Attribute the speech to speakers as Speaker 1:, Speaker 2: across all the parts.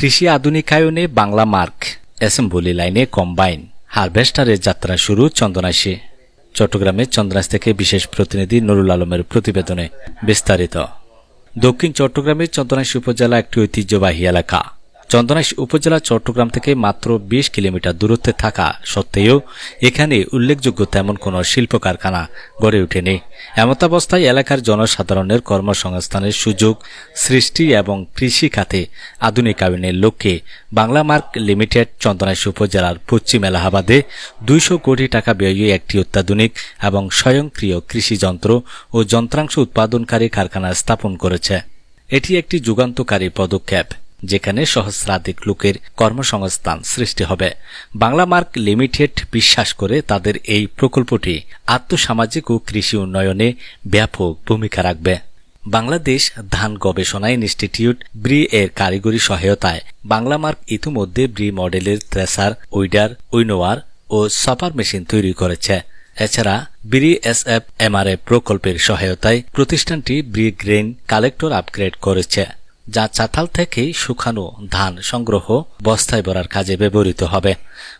Speaker 1: কৃষি আধুনিকায়নে Bangla mark, assembly লাইনে কম্বাইন, হারভেস্টারের যাত্রা শুরু চন্দনাশে চট্টগ্রামে চন্দনাশ থেকে বিশেষ প্রতিনিধি নুরুল আলমের প্রতিবেদনে বিস্তারিত। দক্ষিণ চট্টগ্রামের চন্দনাইশ উপজেলা একটি ঐতিহ্যবাহী এলাকা। চন্দনাইশ উপজেলা চট্টগ্রাম থেকে মাত্র বিশ কিলোমিটার দূরত্বে থাকা সত্ত্বেও এখানে উল্লেখযোগ্য তেমন কোনো শিল্প কারখানা গড়ে ওঠেনি। এমতাবস্থায় এলাকার জনসাধারণের কর্মসংস্থানের সুযোগ, সৃষ্টি এবং কৃষি খাতে আধুনিকায়নের লক্ষ্যে বাংলা মার্ক লিমিটেড চন্দনাইশ উপজেলার পশ্চিম এলাহাবাদে দুইশো কোটি টাকা ব্যয়ে একটি অত্যাধুনিক এবং স্বয়ংক্রিয় কৃষি যন্ত্র ও যন্ত্রাংশ উৎপাদনকারী কারখানা স্থাপন করেছে। এটি একটি যুগান্তকারী পদক্ষেপ। যেখানে সহস্রাধিক লোকের কর্মসংস্থান সৃষ্টি হবে। বাংলা মার্ক লিমিটেড বিশ্বাস করে তাদের এই প্রকল্পটি আত্মসামাজিক ও কৃষি উন্নয়নে ব্যাপক ভূমিকা রাখবে। বাংলাদেশ ধান গবেষণা ইনস্টিটিউট ব্রি এর কারিগরি সহায়তায় বাংলা মার্ক ইতিমধ্যে ব্রি মডেলের থ্রেসার, উইডার, উইনোয়ার ও সপার মেশিন তৈরি করেছে। এছাড়া ব্রি এস এফ এমআরএ প্রকল্পের সহায়তায় প্রতিষ্ঠানটি ব্রি গ্রেন কালেক্টর আপগ্রেড করেছে। যা চাতাল থেকে শুকানো ধান সংগ্রহ বস্তায় ভরার কাজে ব্যবহৃত হবে।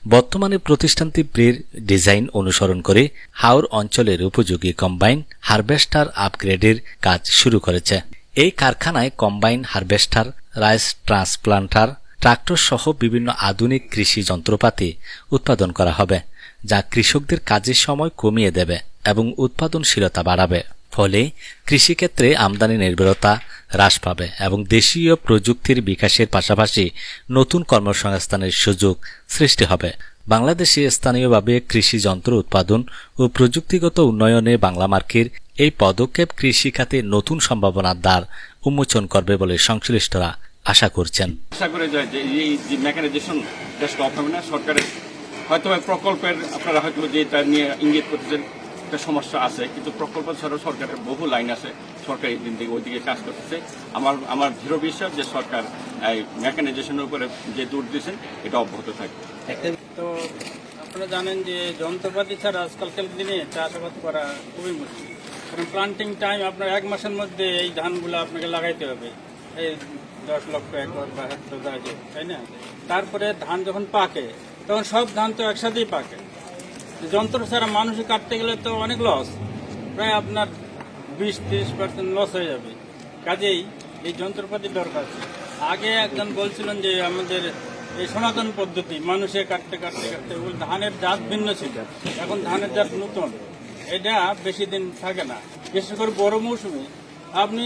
Speaker 1: বর্তমানে প্রতিষ্ঠানটি ব্রির ডিজাইন অনুসরণ করে হাওর অঞ্চলের উপযোগী কম্বাইন হারভেস্টার আপগ্রেডের কাজ শুরু করেছে। এই কারখানায় combine harvester, rice transplanter, tractor সহ বিভিন্ন আধুনিক কৃষি যন্ত্রপাতি উৎপাদন করা হবে, যা কৃষকদের কাজের সময় কমিয়ে দেবে এবং উৎপাদনশীলতা বাড়াবে। ফলে কৃষিক্ষেত্রে আমদানি নির্ভরতা হ্রাস পাবে এবং দেশীয় প্রযুক্তির বিকাশের পাশাপাশি নতুন কর্মসংস্থানের সুযোগ সৃষ্টি হবে। বাংলাদেশে স্থানীয়ভাবে কৃষি যন্ত্র উৎপাদন ও প্রযুক্তিগত উন্নয়নে বাংলা মার্কের এই পদক্ষেপ কৃষি খাতে নতুন সম্ভাবনার দ্বার উন্মোচন করবে বলে সংশ্লিষ্টরা আশা করছেন।
Speaker 2: যে যে হয়তো প্রকল্পের আপনারা হয়তো যেটা নিয়ে ইঙ্গিত করতেছেন একটা সমস্যা আছে কিন্তু প্রকল্প ছাড়াও সরকারের বহু লাইন আছে সরকার এই দিন থেকে ওইদিকে কাজ করতেছে। আমার আমার দৃঢ় বিশ্বাস যে সরকার এই মেকানাইজেশনের উপরে যে দূর দিয়েছেন এটা অব্যাহত থাকবে।
Speaker 3: তো আপনারা জানেন যে যন্ত্রপাতি ছাড়া আজকালকার দিনে চাষাবাদ করা খুবই মুশকিল। কারণ প্লান্টিং টাইম আপনার এক মাসের মধ্যে এই ধানগুলো আপনাকে লাগাইতে হবে। এই দশ লক্ষ একর বা হেক্টর তাই না? তারপরে ধান যখন পাকে তখন সব ধান তো একসাথেই পাকে। যন্ত্র ছাড়া মানুষে কাটতে গেলে তো অনেক লস প্রায় আপনার বিশ তিরিশ পার্সেন্ট লস হয়ে যাবে। কাজেই এই যন্ত্রপাতির দরকার আছে। আগে একজন বলছিলেন যে আমাদের এই সনাতন পদ্ধতি, মানুষে কাটতে কাটতে কাটতে ওই ধানের জাত ভিন্ন ছিল। এখন ধানের জাত নতুন। এটা বেশি দিন থাকে না। বিশেষ করে বড় মৌসুমে আপনি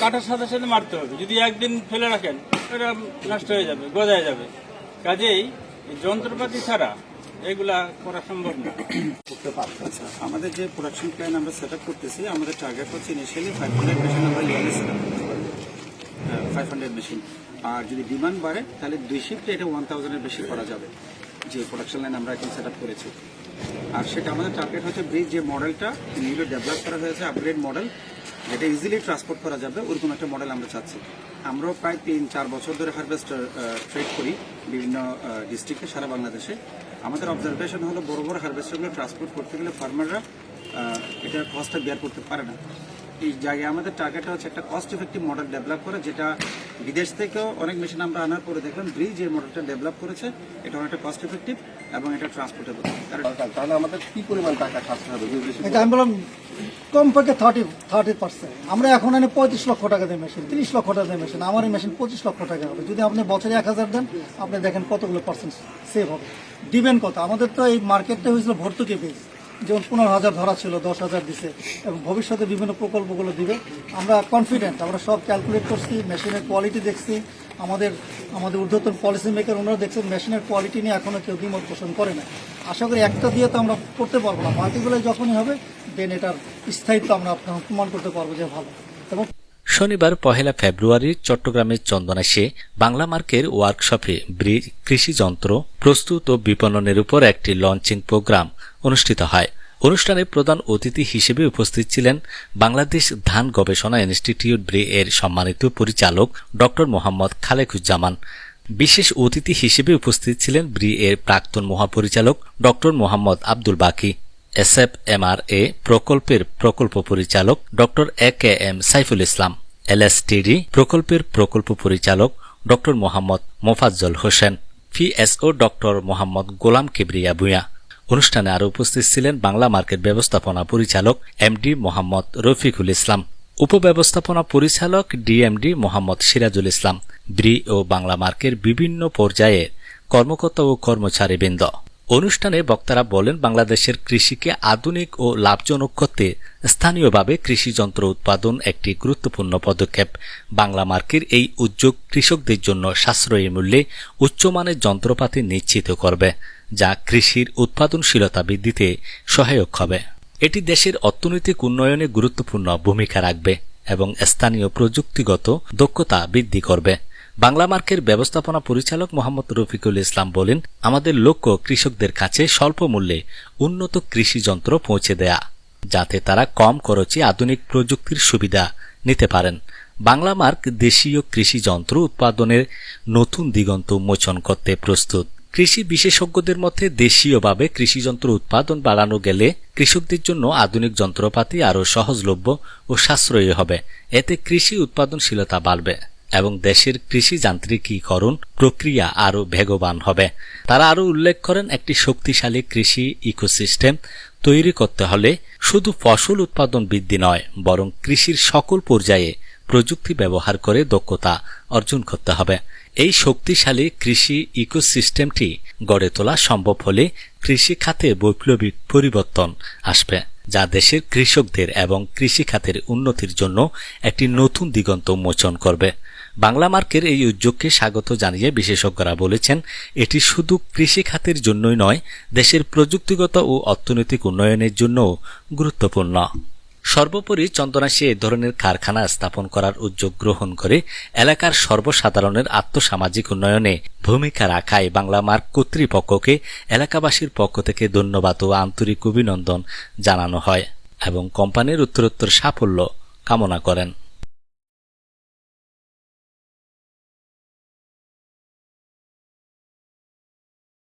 Speaker 3: কাটার সাথে সাথে মারতে হবে। যদি একদিন ফেলে রাখেন, এটা নষ্ট হয়ে যাবে, গজায় যাবে। কাজেই যন্ত্রপাতি ছাড়া এগুলা করা সম্ভব না।
Speaker 4: করতে পারব আচ্ছা আমাদের যে প্রোডাকশন প্ল্যান আমরা সেট আপ করতেছি, আমাদের টার্গেট হচ্ছে ইনিশিয়ালি ফাইভ হান্ড্রেড মেশিন আমরা ইয়ারলি সেট আপ করতে পারব ফাইভ হান্ড্রেড মেশিন আর যদি ডিমান্ড বাড়ে, তাহলে দুই শিফটে এটা ওয়ান থাউজেন্ডের বেশি করা যাবে, যে প্রোডাকশন লাইন আমরা এখন সেট আপ করেছি। আর সেটা আমাদের টার্গেট হচ্ছে ব্রিজ যে মডেলটা নিউলি ডেভেলপ করা হয়েছে আপগ্রেড মডেল যেটা ইজিলি ট্রান্সপোর্ট করা যাবে, ওরকম একটা মডেল আমরা চাচ্ছি। আমরাও প্রায় তিন, চার বছর ধরে হারভেস্টার ট্রেড করি বিভিন্ন ডিস্ট্রিক্টে সারা বাংলাদেশে। আমাদের অবজারভেশন হলো বড় বড় হারভেস্টারগুলো ট্রান্সপোর্ট করতে গেলে ফার্মাররা এটা কস্টটা বেয়ার করতে পারে না। এই জায়গায় আমাদের টার্গেটটা হচ্ছে একটা কস্ট ইফেক্টিভ মডেল ডেভেলপ করা, যেটা বিদেশ থেকেও অনেক মেশিন আমরা আনার পরে দেখলাম ব্রিজ এই মডেলটা ডেভেলপ করেছে, এটা অনেকটা কস্ট ইফেক্টিভ এবং এটা ট্রান্সপোর্টেবল
Speaker 5: তাহলে আমাদের কি পরিমাণ টাকা খরচ হবে?
Speaker 6: এটা আমি বললাম কমপক্ষে থার্টি থার্টি পার্সেন্ট আমরা এখন এনে পঁয়ত্রিশ লক্ষ টাকা দিয়ে মেশিন তিরিশ লক্ষ টাকা দিয়ে মেশিন আমার এই মেশিন পঁচিশ লক্ষ টাকা হবে। যদি আপনি বছরে এক হাজার দেন আপনি দেখেন কতগুলো পার্সেন্ট সেভ হবে। দিবেন কত? আমাদের তো এই মার্কেটটা হয়েছিল ভর্তুকি বেস যেমন পনেরো হাজার ধরা ছিল, দশ হাজার দিছে, এবং ভবিষ্যতে বিভিন্ন প্রকল্পগুলো দিবে। আমরা কনফিডেন্ট আমরা সব ক্যালকুলেট করছি মেশিনের কোয়ালিটি দেখছি, আমাদের আমাদের ঊর্ধ্বতন পলিসি মেকার ওনারা দেখছেন মেশিনের কোয়ালিটি নিয়ে এখনও কেউ দ্বিমত পোষণ করে না আশা করি একটা দিয়ে তো আমরা করতে পারব না মাল্টিগুলো যখনই হবে দেন এটার স্থায়িত্ব আমরা প্রমাণ করতে পারব যে ভালো। এবং
Speaker 1: শনিবার পহেলা ফেব্রুয়ারি চট্টগ্রামের চন্দনাশে বাংলা মার্কের ওয়ার্কশপে কৃষি যন্ত্র প্রস্তুত ও বিপণনের উপর একটি লঞ্চিং প্রোগ্রাম অনুষ্ঠিত হয়। অনুষ্ঠানে প্রধান অতিথি হিসেবে উপস্থিত ছিলেন বাংলাদেশ ধান গবেষণা ইনস্টিটিউট ব্রি এর সম্মানিত পরিচালক ড মোহাম্মদ খালেকুজ্জামান। বিশেষ অতিথি হিসেবে উপস্থিত ছিলেন ব্রি এর প্রাক্তন মহাপরিচালক ড মোহাম্মদ আব্দুল বাকি। এসএফ এমআরএ প্রকল্পের প্রকল্প পরিচালক ড এ কে এম সাইফুল ইসলাম, এলএসটিডি প্রকল্পের প্রকল্প পরিচালক doctor Mohammad Mofazzal Hossain, PSO doctor Mohammad Golam Kibria Bhuiyan. অনুষ্ঠানে আরও উপস্থিত ছিলেন বাংলা মার্কেট ব্যবস্থাপনা পরিচালক এমডি মোহাম্মদ রফিকুল ইসলাম, উপব্যবস্থাপনা পরিচালক ডিএমডি মোহাম্মদ সিরাজুল ইসলাম, ব্রি ও বাংলা মার্কের বিভিন্ন পর্যায়ের কর্মকর্তা ও কর্মচারীবৃন্দ। অনুষ্ঠানে বক্তারা বলেন, বাংলাদেশের কৃষিকে আধুনিক ও লাভজনক করতে স্থানীয়ভাবে কৃষি যন্ত্র উৎপাদন একটি গুরুত্বপূর্ণ পদক্ষেপ। বাংলা মার্কের এই উদ্যোগ কৃষকদের জন্য সাশ্রয়ী মূল্যে উচ্চমানের যন্ত্রপাতি নিশ্চিত করবে, যা কৃষির উৎপাদনশীলতা বৃদ্ধিতে সহায়ক হবে। এটি দেশের অর্থনৈতিক উন্নয়নে গুরুত্বপূর্ণ ভূমিকা রাখবে এবং স্থানীয় প্রযুক্তিগত দক্ষতা বৃদ্ধি করবে। বাংলা মার্কের ব্যবস্থাপনা পরিচালক মোহাম্মদ রফিকুল ইসলাম বলেন, আমাদের লক্ষ্য কৃষকদের কাছে স্বল্প মূল্যে উন্নত কৃষি যন্ত্র পৌঁছে দেয়া, যাতে তারা কম খরচে আধুনিক প্রযুক্তির সুবিধা নিতে পারেন। বাংলা মার্ক দেশীয় কৃষি যন্ত্র উৎপাদনের নতুন দিগন্ত উন্মোচন করতে প্রস্তুত। কৃষি বিশেষজ্ঞদের মধ্যে দেশীয়ভাবে কৃষিযন্ত্র উৎপাদন বাড়ানো গেলে কৃষকদের জন্য আধুনিক যন্ত্রপাতি আরও সহজলভ্য ও সাশ্রয়ী হবে। এতে কৃষি উৎপাদনশীলতা বাড়বে। এবং দেশের কৃষি যান্ত্রিকীকরণ প্রক্রিয়া আরও বেগবান হবে। তারা আরও উল্লেখ করেন, একটি শক্তিশালী কৃষি ইকোসিস্টেম তৈরি করতে হলে শুধু ফসল উৎপাদন বৃদ্ধি নয়, বরং কৃষির সকল পর্যায়ে প্রযুক্তি ব্যবহার করে দক্ষতা অর্জন করতে হবে। এই শক্তিশালী কৃষি ইকোসিস্টেমটি গড়ে তোলা সম্ভব হলে কৃষি খাতে বৈপ্লবিক পরিবর্তন আসবে। যা দেশের কৃষকদের এবং কৃষি খাতের উন্নতির জন্য একটি নতুন দিগন্ত মোচন করবে। বাংলা মার্কের এই উদ্যোগকে স্বাগত জানিয়ে বিশেষজ্ঞরা বলেছেন, এটি শুধু কৃষি খাতের জন্যই নয়, দেশের প্রযুক্তিগত ও অর্থনৈতিক উন্নয়নের জন্যও গুরুত্বপূর্ণ। সর্বোপরি চন্দনাশী এ ধরনের কারখানা স্থাপন করার উদ্যোগ গ্রহণ করে এলাকার সর্বসাধারণের আত্মসামাজিক উন্নয়নে ভূমিকা রাখায় বাংলা মার্ক কর্তৃপক্ষকে এলাকাবাসীর পক্ষ থেকে ধন্যবাদ ও আন্তরিক অভিনন্দন জানানো হয় এবং কোম্পানির উত্তরোত্তর সাফল্য কামনা করেন।